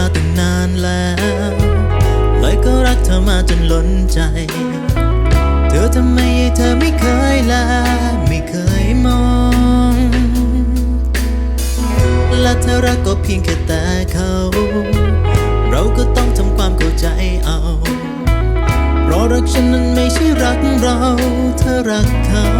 มาตั้งนานแล้วเลยก็รักเธอมาจนล้นใจ เธอทำไมเธอไม่เคยละไม่เคยมอง และเธอรักก็เพียงแค่แต่เขา เราก็ต้องทำความเข้าใจเอา เพราะรักฉันนั้นไม่ใช่รักเรา เธอรักเขา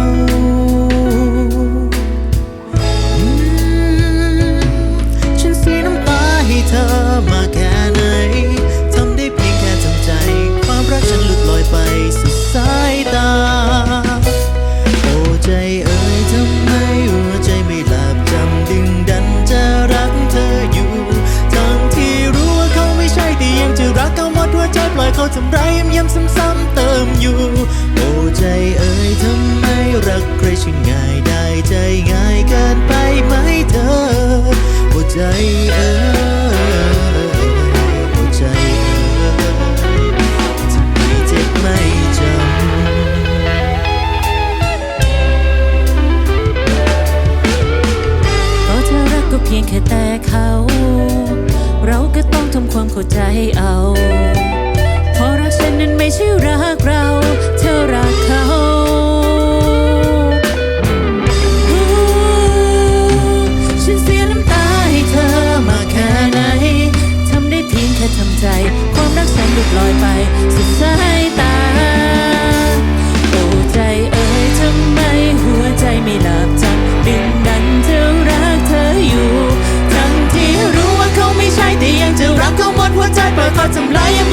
Fatımlayım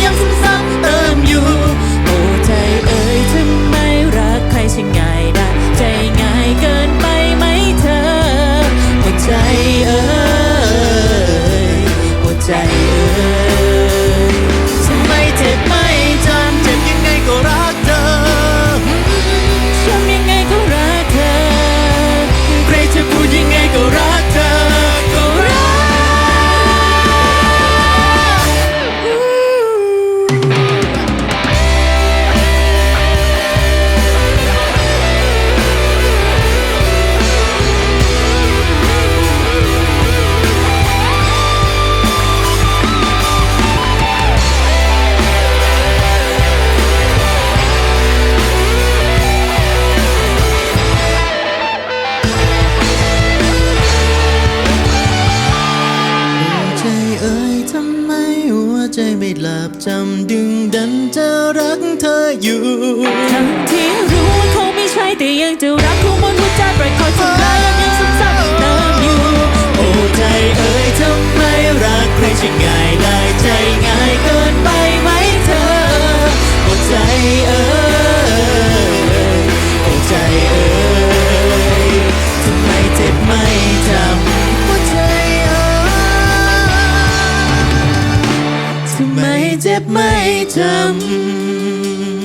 ใจไม่หลับจำดึงดันจะรักเธออยู่ เจ็บไม่จำ